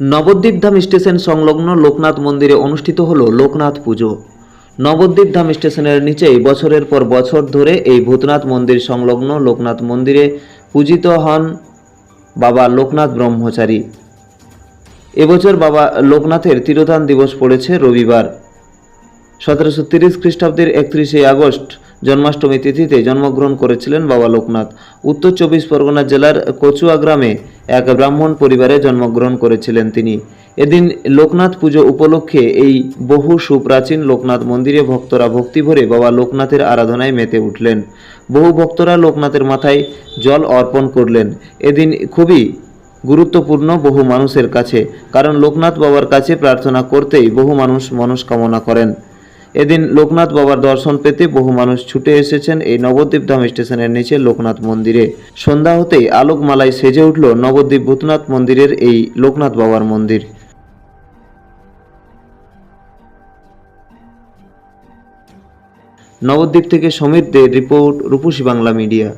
নবদ্বীপ ধাম station সংলগ্ন লোকনাথ মন্দিরে অনুষ্ঠিত হল লোকনাথ পুজো। নবদ্বীপ ধাম স্টেশনের নিচেই বছরের পর বছর ধরে এই ভূতনাথ মন্দির সংলগ্ন লোকনাথ মন্দিরে পূজিত হন বাবা লোকনাথ ব্রহ্মচারী। এবছর বাবা লোকনাথের তিরোধান দিবস পড়েছে রবিবার। সতেরোশো তিরিশ খ্রিস্টাব্দের একত্রিশে আগস্ট জন্মাষ্টমী তিথিতে জন্মগ্রহণ করেছিলেন বাবা লোকনাথ। উত্তর চব্বিশ পরগনা জেলার কচুয়া গ্রামে এক ব্রাহ্মণ পরিবারে জন্মগ্রহণ করেছিলেন তিনি। এদিন লোকনাথ পুজো উপলক্ষে এই বহু সুপ্রাচীন লোকনাথ মন্দিরে ভক্তরা ভক্তি ভরে বাবা লোকনাথের আরাধনায় মেতে উঠলেন। বহু ভক্তরা লোকনাথের মাথায় জল অর্পণ করলেন। এদিন খুবই গুরুত্বপূর্ণ বহু মানুষের কাছে, কারণ লোকনাথ বাবার কাছে প্রার্থনা করতেই বহু মানুষ মনস্কামনা করেন। এদিন লোকনাথ বাবার দর্শন পেতে বহু মানুষ ছুটে এসেছেন এই নবদ্বীপ ধাম স্টেশনের নিচে লোকনাথ মন্দিরে। সন্ধ্যা হতেই আলোকমালায় সেজে উঠল নবদ্বীপ ভূতনাথ মন্দিরের এই লোকনাথ বাবার মন্দির। নবদ্বীপ থেকে সমীর দে রিপোর্ট, রূপসী বাংলা মিডিয়া।